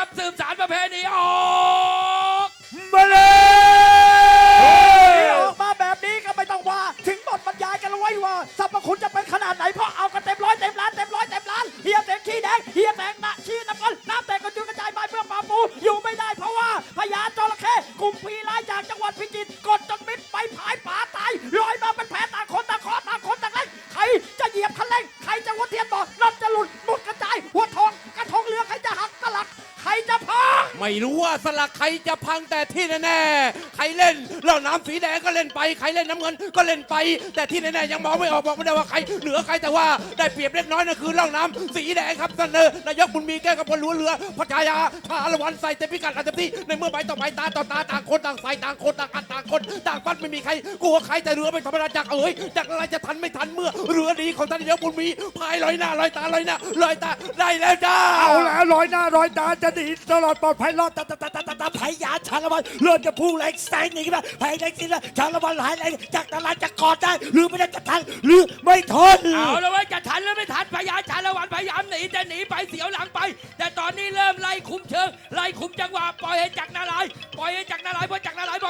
ครับ สืบสารประเพณีออกมาเลยออกมาแบบนี้ก็ไม่ต้องว่า ถึงบทบรรยายกันแล้วไว้ว่าสรรพคุณจะเป็นขนาดไหนเพราะเอากันเต็มร้อยเต็มล้านเต็มร้อยเต็มล้านเฮียแตงขี้แดงเฮียแตงหนะชี้น้ำมันน้ำแตงกระจุยกระจายไปเพื่อปลาปูอยู่ไม่ได้เพราะว่าพญาจระเข้กลุ่มพีร้ายจากจังหวัดพิจิตรกดจน รจะพัง ไม่รู้ว่าสลักใครจะพังแต่ที่แน่ๆใครเล่นเล่าน้ำสีแดงก็เล่นไปใครเล่นน้ำเงินก็เล่นไป แต่ที่แน่ๆยังมองไม่ออกบอกไม่ได้ว่าใครเหนือใครแต่ว่าได้เปรียบเล็กน้อยนั่นคือเหล่าน้ำสีแดงครับเสนอนายกบุญมีแก้วกับพลหลวเรือพระชายาชาละวันใส่เต็มพิกัดอันเต็มที่ในเมื่อใบต่อใบตาต่อตาต่างคนต่างใส่ต่างคนต่างอัดต่างคนต่างฟัดไม่มีใครกลัวใครแต่เรือไม่ธรรมดาจากเอ๋ยจากอะไรจะทันไม่ทันเมื่อ เรือดีของท่านนายกบุญมีพายลอยหน้าลอยตาลอยหน้าลอยตาได้แล้วจ้า เอาแล้วลอยหน้าลอยตาจะนีตลอดปลอดภัยรอดตาตาตาตาตาตาพยาชาละวันเลือดจะพุ่งแรงแซงหนีขึ้นมาพยแรงสิละชาละวันหายแรงจากตลาดจะกอดได้ หรือไม่ได้จะทันหรือไม่ทนเอาละเว้ยจะทันหรือไม่ทันพยาชาละวันพยายามหนีแต่หนีไปเสียวหลังไป แต่ตอนนี้เริ่มไล่คุมเชิงไล่คุมจังหวะปล่อยให้จักรนารายณ์ปล่อยให้จักรนารายณ์เพราะจักรนารายณ์บอก